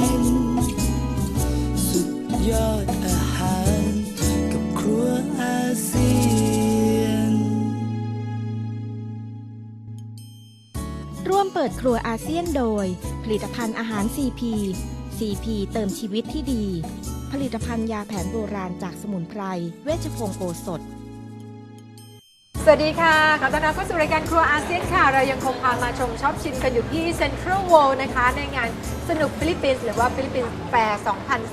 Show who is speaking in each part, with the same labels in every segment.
Speaker 1: ชินสุดยอดอาหารกับครัวอาเซียน
Speaker 2: ร่วมเปิดครัวอาเซียนโดย ผลิตภัณฑ์อาหาร CP CP เติมชีวิตที่ดี ผลิตภัณฑ์ยาแผนโบราณจากสมุนไพร เวชพงศ์โอสถ
Speaker 3: สวัสดีค่ะ ขอต้อนรับเข้าสู่รายการครัวอาเซียนค่ะ เรายังคงพามาชมชอบชิมกันอยู่ที่เซ็นทรัลเวิลด์นะคะ ในงานสนุกฟิลิปปินส์หรือว่าฟิลิปปินส์แฟร์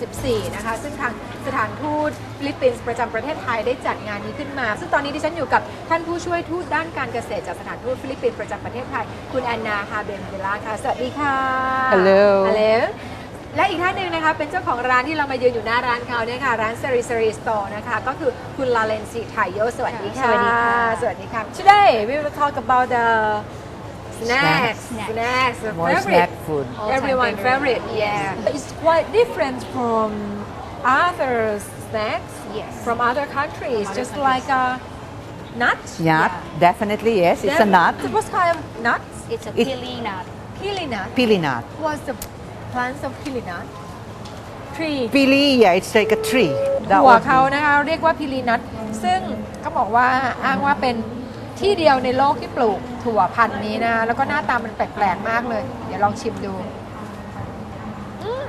Speaker 3: 2014 นะคะ ซึ่งทางสถานทูตฟิลิปปินส์ประจำประเทศไทยได้จัดงานนี้ขึ้นมา ซึ่งตอนนี้ดิฉันอยู่กับท่านผู้ช่วยทูตด้านการเกษตรจากสถานทูตฟิลิปปินส์ประจำประเทศไทยคุณแอนนาฮาเบนเบล่าค่ะ สวัสดีค่ะ
Speaker 4: Hello
Speaker 3: ฮัลโหล และอีกท่านหนึ่งนะคะเป็นเจ้าของร้านที่เรามายืนอยู่หน้าร้านเขาเนี่ยค่ะ ร้าน s e r i s e r i Store นะคะ ก็คือคุณลาเลนซีไทโยสวัสดีค่ะ
Speaker 5: สวัสดีค่ะ
Speaker 3: สวัสดีค่ะ Today we will talk about the snacks
Speaker 5: Snacks.
Speaker 3: snacks the
Speaker 4: More
Speaker 3: favorite
Speaker 4: snack food.
Speaker 5: All-time
Speaker 3: everyone favorite
Speaker 5: favorite.
Speaker 3: yeah it's quite different from other snacks
Speaker 5: Yes.
Speaker 3: from other countries
Speaker 5: From other
Speaker 3: just
Speaker 5: countries.
Speaker 3: like a nut
Speaker 4: Nut, definitely yes. It's a
Speaker 3: Then-
Speaker 4: nut.
Speaker 3: what kind of nuts
Speaker 5: It's a
Speaker 4: It-
Speaker 5: pili nut.
Speaker 3: pili nut
Speaker 4: Pili nut.
Speaker 3: what's the plants of pili nut tree
Speaker 4: Pili, yeah, it's like a tree. That
Speaker 3: หัว
Speaker 4: would
Speaker 3: เขา
Speaker 4: be-
Speaker 3: นะคะเรียกว่าพิลีนัทซึ่งเขาบอกว่าอ้างว่าเป็นที่เดียวในโลกที่ปลูกถั่วพันธุ์นี้นะคะแล้วก็หน้าตามันแปลกๆมากเลย เดี๋ยวลองชิมดูอืม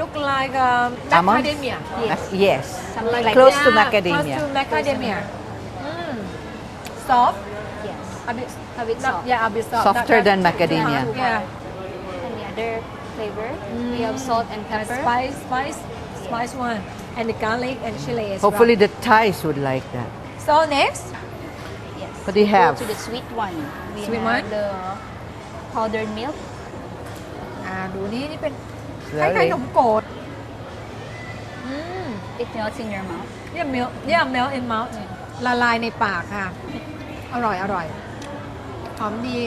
Speaker 3: look like um,
Speaker 4: Almond?
Speaker 3: macadamia
Speaker 4: Mac- Yes.
Speaker 5: Something like
Speaker 4: Close
Speaker 5: that.
Speaker 4: to
Speaker 3: Yeah,
Speaker 4: macadamia.
Speaker 3: close to macadamia อืม soft
Speaker 5: Yes.
Speaker 3: A bit
Speaker 5: A bit
Speaker 3: not-
Speaker 5: soft.
Speaker 3: yeah a bit soft
Speaker 4: Softer
Speaker 3: Not-
Speaker 4: than
Speaker 3: not-
Speaker 4: macadamia.
Speaker 3: yeah
Speaker 5: And the other flavor, we have salt and
Speaker 3: and
Speaker 5: pepper.
Speaker 3: spice spice spice one and the garlic and chili as
Speaker 4: Hopefully
Speaker 3: well.
Speaker 4: the Thais would like that.
Speaker 3: so next
Speaker 5: Yes.
Speaker 4: What do you
Speaker 5: Go
Speaker 4: have?
Speaker 5: to the sweet one. We
Speaker 3: Sweet
Speaker 5: have
Speaker 3: one?
Speaker 5: the powdered milk.
Speaker 3: อ่าดูนี่นี่เป็นค
Speaker 4: Slowly.
Speaker 3: ล้ายๆขนมโกดอืม
Speaker 5: It melts in your mouth.
Speaker 3: เนี่ยเมลเนี่ยเมล in mouth ละลายในปากค่ะ อร่อยอร่อย หอมดี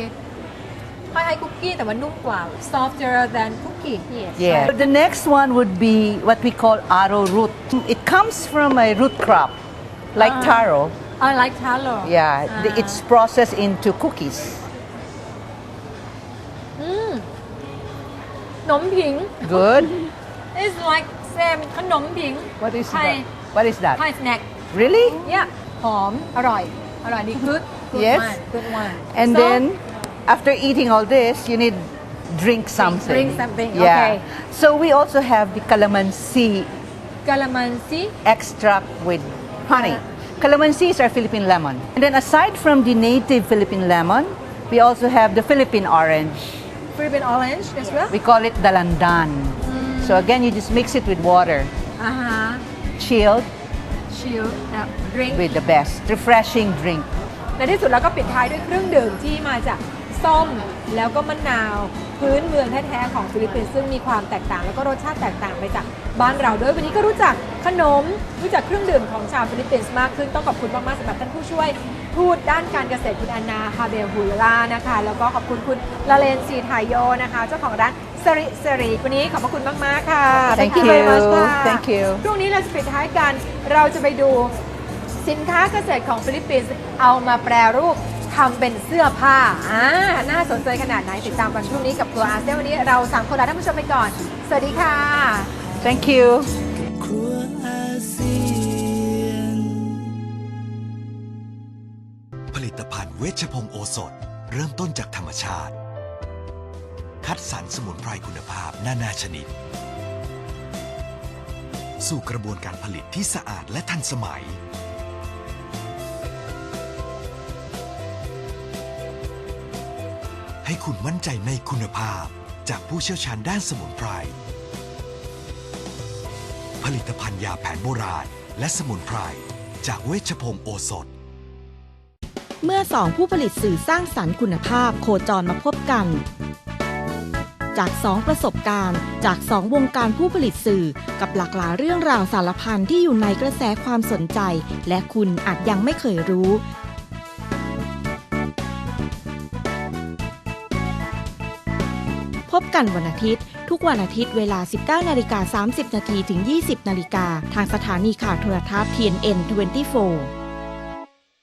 Speaker 3: คล้ายๆคุกกี้แต่ว่านุ่มกว่า softer than cookie
Speaker 5: Yes.
Speaker 4: Yeah. The next one would be what we call arrowroot. It comes from a root crop, like
Speaker 3: Ah.
Speaker 4: taro.
Speaker 3: I like taro
Speaker 4: Yeah, the-
Speaker 3: Ah.
Speaker 4: it's processed into cookies.
Speaker 3: อืมขนมผิง
Speaker 4: Good.
Speaker 3: it's like same ขนมผิง
Speaker 4: What is
Speaker 3: ไทย
Speaker 4: that? What is that?
Speaker 3: ไทย snack
Speaker 4: Really?
Speaker 3: yeah หอม อร่อย อร่อยดี good Good
Speaker 4: yes.
Speaker 3: Good.
Speaker 4: And
Speaker 3: so,
Speaker 4: then after eating all this, you need drink something.
Speaker 3: Drink something.
Speaker 4: Yeah.
Speaker 3: Okay.
Speaker 4: So we also have the calamansi.
Speaker 3: Calamansi
Speaker 4: extract with honey. Uh, calamansi is our Philippine lemon. And then aside from the native Philippine lemon, we also have the Philippine orange.
Speaker 3: Philippine orange as well.
Speaker 4: We call it dalandan. Mm. So again, you just mix it with water.
Speaker 3: Uh huh.
Speaker 4: Chilled.
Speaker 3: Chilled. Yeah. drink.
Speaker 4: With the best refreshing drink.
Speaker 3: ในที่สุดเราก็ปิดท้ายด้วยเครื่องดื่มที่มาจากส้มแล้วก็มะนาว พื้นเมืองแท้ๆของฟิลิปปินส์ซึ่งมีความแตกต่าง แล้วก็รสชาติแตกต่างไปจากบ้านเราด้วยวันนี้ก็รู้จักขนม รู้จักเครื่องดื่มของชาวฟิลิปปินส์มากขึ้นต้องขอบคุณมากๆสำหรับท่านผู้ช่วยทูตด้านการเกษตรคุณแอนนาฮาเบลฮูลานะคะ แล้วก็ขอบคุณคุณลาเลนซีไทโยนะคะ เจ้าของร้านสริสริวันนี้ขอบพระคุณมาก ๆ ค่ะ
Speaker 4: Thank
Speaker 3: very much
Speaker 4: you.
Speaker 3: ค่ะ
Speaker 4: Thank you.
Speaker 3: ช่วงนี้เราจะปิดท้ายกัน เราจะไปดู สินค้าเกษตรของฟิลิปปินส์เอามาแปรรูปทำเป็นเสื้อผ้าอ่าน่าสนใจขนาดไหนติดตามกันช่วงนี้กับครัวอาเซียนวันนี้เราสามคนลาท่านผู้ชมไปก่อน สวัสดีค่ะ
Speaker 4: Thank you.
Speaker 1: ครัวอาเซียน
Speaker 6: ผลิตภัณฑ์เวชพงศ์โอสถ เริ่มต้นจากธรรมชาติ คัดสรรสมุนไพรคุณภาพนานาชนิด สู่กระบวนการผลิตที่สะอาดและทันสมัย ให้คุณมั่นใจในคุณภาพ จากผู้เชี่ยวชาญด้านสมุนไพร ผลิตภัณฑ์ยาแผนโบราณ และสมุนไพร จากเวชพงศ์โอสถ
Speaker 2: เมื่อสองผู้ผลิตสื่อสร้างสรรค์คุณภาพโคจรมาพบกัน จากสองประสบการณ์ จากสองวงการผู้ผลิตสื่อกับหลากหลายเรื่องราวสารพันที่อยู่ในกระแสความสนใจ และคุณอาจยังไม่เคยรู้ พบกันวันอาทิตย์ ทุกวันอาทิตย์เวลา 19นาฬิกา30นาทีถึง 20นาฬิกาทางสถานีข่าวโทรทัศน์ TNN 24